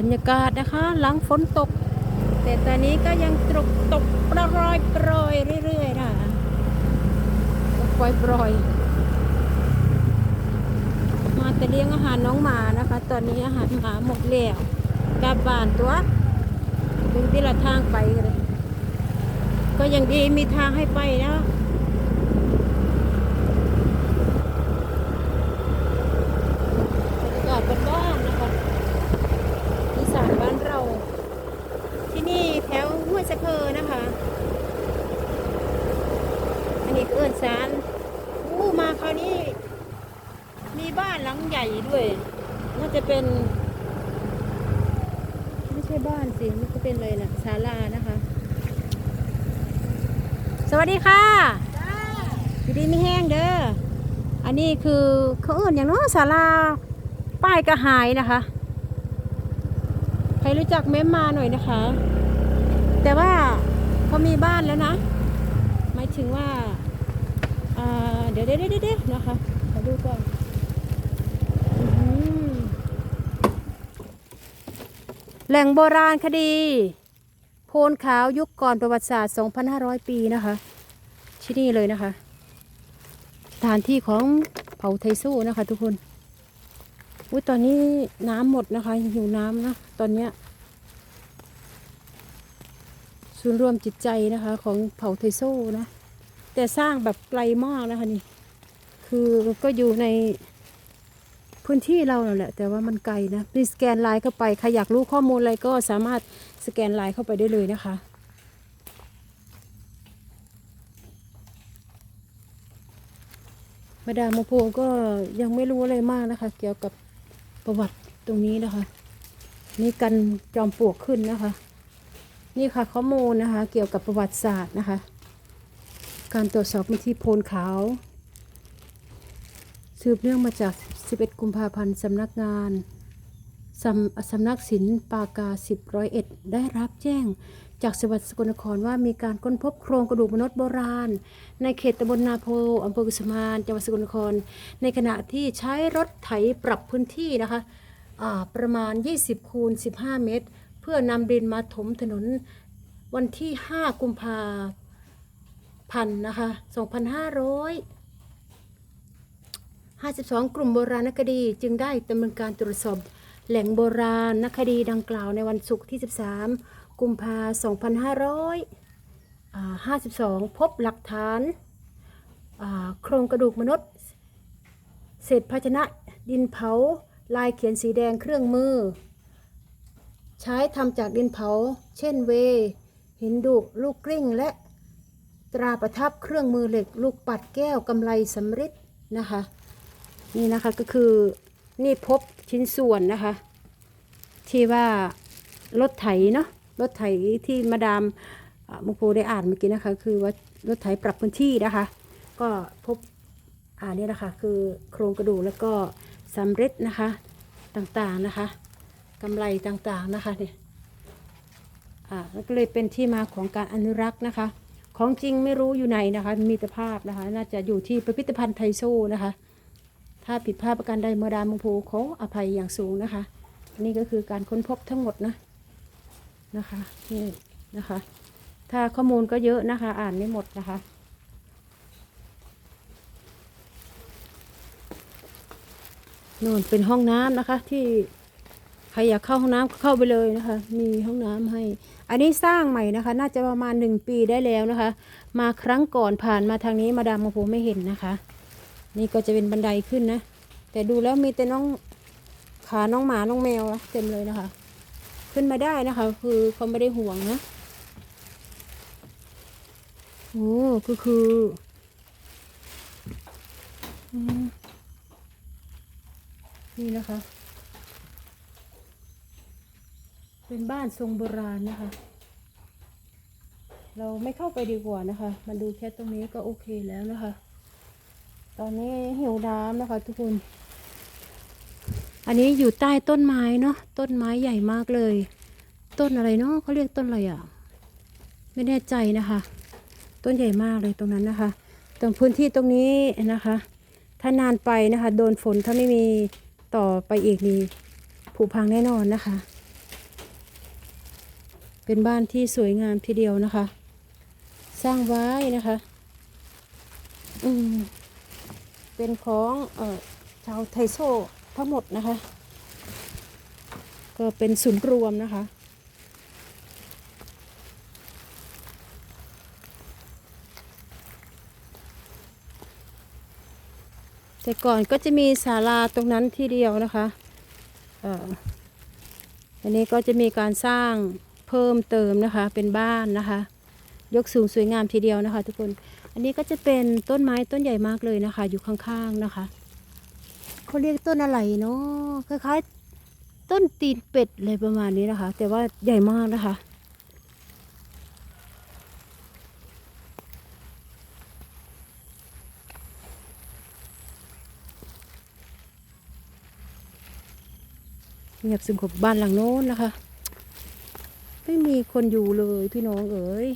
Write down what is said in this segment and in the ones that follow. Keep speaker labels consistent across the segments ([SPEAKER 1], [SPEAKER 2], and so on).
[SPEAKER 1] บรรยากาศนะคะ หลังฝนตก แต่ตอนนี้ก็ยังตกตกปรอยปรอยเรื่อยๆนะตกปรอยปรอยมาแต่เลี้ยงอาหารน้องหมานะคะ ตอนนี้อาหารหมาหมดแล้วกลับบ้านตัวดูที่ละทางไปเลยก็ยังดีมีทางให้ไปนะบรรยากาศบ้านๆนะคะอีสานบ้านเรา ที่นี่แถวห้วย สะเพอนะคะ อันนี้ก็เอิญสารอู้มาคราวนี้ มีบ้านหลังใหญ่ด้วย น่าจะเป็น ไม่ใช่บ้านสิ มันก็เป็นเลยนะศาลานะคะ สวัสดีค่ะอยู่ดีไม่แห้งเด้อ อันนี้คือเขาเอื่นอย่างน้อศาลาป้ายกระหายนะคะ ใครรู้จักเม้มมาหน่อยนะคะ แต่ว่าเขามีบ้านแล้วนะ หมายถึงว่าเดี๋ยวเดี๋ยวเดี๋ยวนะคะขอดูก่อนแหล่งโบราณคดี โพนขาวยุคก่อนประวัติศาสตร์ 2,500 ปีนะคะที่นี่เลยนะคะ สถานที่ของเผ่าไทสู้นะคะ ทุกคนอุ้ยตอนนี้น้ำหมดนะคะหิวน้ำนะ ตอนเนี้ย ศูนย์รวมจิตใจนะคะ ของเผ่าไทโซ่นะ แต่สร้างแบบไกลมากนะคะนี่ คือก็อยู่ในพื้นที่เราแหละ แต่ว่ามันไกลนะมีสแกนไลน์เข้าไปใครอยากรู้ข้อมูลอะไรก็สามารถสแกนไลน์เข้าไปได้เลยนะคะมาดาโมโพก็ยังไม่รู้อะไรมากนะคะ เกี่ยวกับประวัติตรงนี้นะคะ นี่กันจอมปลวกขึ้นนะคะ นี่ค่ะข้อมูลนะคะ เกี่ยวกับประวัติศาสตร์นะคะ การตรวจสอบมิที่โพนขาว สืบเนื่องมาจาก 11 กุมภาพันธ์สำนักงานสำสำนักศิลปากาสิบร้อยเอ็ดได้รับแจ้งจากจังหวัดสกลนครว่ามีการค้นพบโครงกระดูกมนุษย์โบราณ ในเขตตำบลนาโพอำเภอกุสมานจังหวัดสกลนคร ในขณะที่ใช้รถไถปรับพื้นที่นะคะประมาณ 20คูณ15 เมตร เพื่อนำดินมาถมถนนวันที่ 5 กุมภาพันธ์นะคะ 2500 52 กลุ่มโบราณคดีจึงได้ดำเนินการตรวจสอบแหล่งโบราณคดีดังกล่าวในวันศุกร์ที่ 13 กุมภา2552 พบหลักฐานโครงกระดูกมนุษย์ เศษภาชนะดินเผา ลายเขียนสีแดงเครื่องมือ ใช้ทำจากดินเผา เช่นเว หินดุลูกกลิ้ง และตราประทับเครื่องมือเหล็ก ลูกปัดแก้วกำไลสำริดนะคะ นี่นะคะก็คือนี่พบชิ้นส่วนนะคะ ที่ว่ารถไถเนาะรถไถที่มาดามมุกโปได้อ่านเมื่อกี้นะคะ คือว่ารถไถปรับพื้นที่นะคะ ก็พบอ่านี่นะคะคือโครงกระดูกแล้วก็สำริดนะคะต่างๆนะคะ กำไรต่างๆนะคะเนี่ยอ่าก็เลยเป็นที่มาของการอนุรักษ์นะคะ ของจริงไม่รู้อยู่ไหนนะคะ มีแต่ภาพนะคะ น่าจะอยู่ที่พิพิธภัณฑ์ไทโซ่นะคะ ถ้าผิดพลาดประการใดเมื่อดามงโพขออภัยอย่างสูงนะคะ นี่ก็คือการค้นพบทั้งหมดนะนะคะนี่นะคะ ถ้าข้อมูลก็เยอะนะคะ อ่านไม่หมดนะคะนู่นเป็นห้องน้ำนะคะที่ ใครอยากเข้าห้องน้ำเข้าไปเลยนะคะ มีห้องน้ำให้ อันนี้สร้างใหม่นะคะ น่าจะประมาณหนึ่งปีได้แล้วนะคะ มาครั้งก่อนผ่านมาทางนี้มาดามมาโพไม่เห็นนะคะ นี่ก็จะเป็นบันไดขึ้นนะ แต่ดูแล้วมีแต่น้องขาน้องหมาน้องแมวนะเต็มเลยนะคะ ขึ้นมาได้นะคะ คือเขาไม่ได้ห่วงนะโอ้ก็คืออืมนี่นะคะ เป็นบ้านทรงโบราณนะคะ เราไม่เข้าไปดีกว่านะคะ มาดูแค่ตรงนี้ก็โอเคแล้วนะคะ ตอนนี้หิวน้ำนะคะ ทุกคน อันนี้อยู่ใต้ต้นไม้เนาะ ต้นไม้ใหญ่มากเลย ต้นอะไรเนาะเขาเรียกต้นอะไรอะ ไม่แน่ใจนะคะ ต้นใหญ่มากเลยตรงนั้นนะคะ ตรงพื้นที่ตรงนี้นะคะ ถ้านานไปนะคะ โดนฝนถ้าไม่มีต่อไปอีกนี่ผุพังแน่นอนนะคะ เป็นบ้านที่สวยงามทีเดียวนะคะ สร้างไว้นะคะ อืม เป็นของเอ่อชาวไทโซทั้งหมดนะคะ ก็เป็นศูนย์รวมนะคะแต่ก่อนก็จะมีศาลาตรงนั้นที่เดียวนะคะอันนี้ก็จะมีการสร้าง เพิ่มเติมนะคะ เป็นบ้านนะคะ ยกสูงสวยงามทีเดียวนะคะ ทุกคน อันนี้ก็จะเป็นต้นไม้ต้นใหญ่มากเลยนะคะ อยู่ข้างๆนะคะเขาเรียกต้นอะไรเนาะคล้ายๆ ต้นตีนเป็ดเลยประมาณนี้นะคะ แต่ว่าใหญ่มากนะคะเงียบสงบบ้านหลังโน้นนะคะ มีคนอยู่เลยพี่น้องเอ๋ย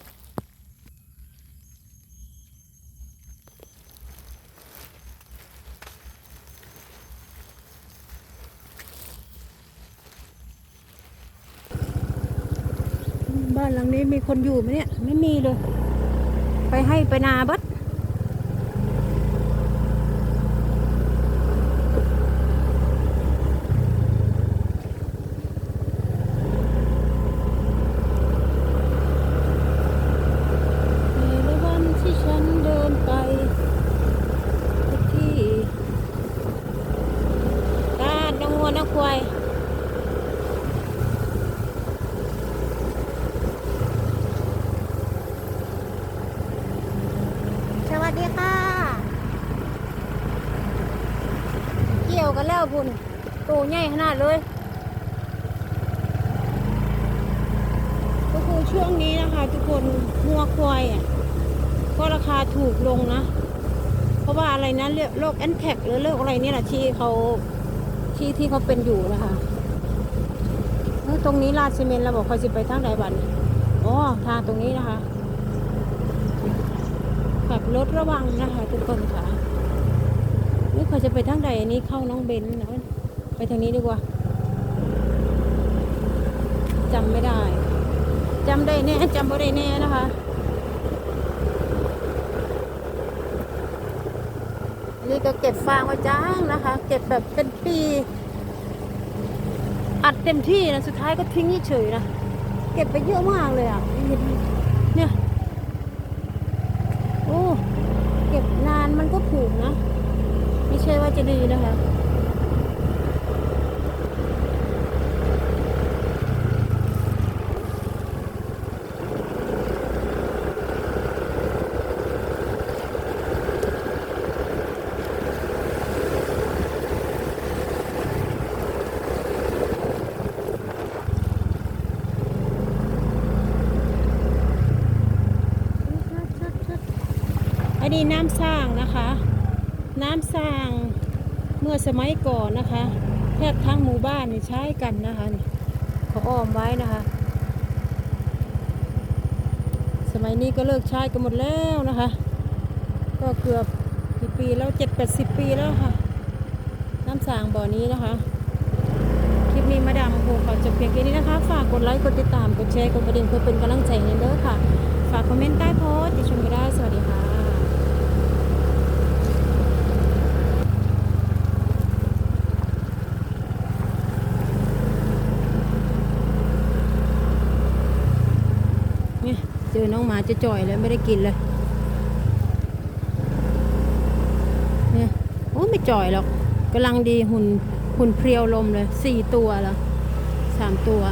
[SPEAKER 1] บ้านหลังนี้มีคนอยู่ไหมเนี่ย ไม่มีเลย ไปให้ไปนาบัดในละวันที่ฉันเดินไปทุกที่ตาดน้องวัวน้องควาย สวัสดีค่ะ เกันแล้วคุณตัวใหญ่ขนาดเลยก็คือช่วงนี้นะคะ ทุกคนงัวควายอะก็ราคาถูกลงนะ เพราะว่าอะไรนะเรียกโรคแอนแท็กหรือโรคอะไรนี่แหละที่เขาที่ที่เขาเป็นอยู่นะคะตรงนี้ลาดซีเมนต์เราบอกคอยสิไปทางไหนบันอ๋อทางตรงนี้นะคะขับรถระวังนะคะ ทุกคนค่ะนี่เขา จะไปทางใดอันนี้เข้าน้องเบนนะไปทางนี้ดีกว่าจำไม่ได้จำได้แน่จำไม่ได้แน่นะคะนี่ก็เก็บฟางไว้จ้างนะคะ เก็บแบบเป็นปีอัดเต็มที่นะสุดท้ายก็ทิ้งเฉยนะเก็บไปเยอะมากเลยอะเนี่ยโอ้เก็บนานมันก็ผูกนะ ไม่ใช่ว่าจะดีนะคะอันนี้น้ำสร้างนะคะ น้ำสร้างเมื่อสมัยก่อนนะคะ แทบทั้งหมู่บ้านนี่ใช้กันนะคะเขาอ้อมไว้นะคะ สมัยนี้ก็เลิกใช้กันหมดแล้วนะคะ ก็เกือบกี่ปีแล้วเจ็ดแปดสิบปีแล้วค่ะ น้ำสร้างบ่อนี้นะคะคลิปนี้มาดามคงขอจบเพียงแค่นี้นะคะ ฝากกดไลค์กดติดตามกดแชร์กดกระดิ่งเพื่อเป็นกำลังใจให้เด้อค่ะ ฝากคอมเมนต์ใต้โพสต์ติชมก็ได้สวัสดีค่ะ เลยน้องหมาจะจ่อยแล้วไม่ได้กินเลยเนี่ยโอ้ไม่จ่อยหรอกกำลังดีหุ่นหุ่นเพรียวลมเลยสี่ตัวละสามตัว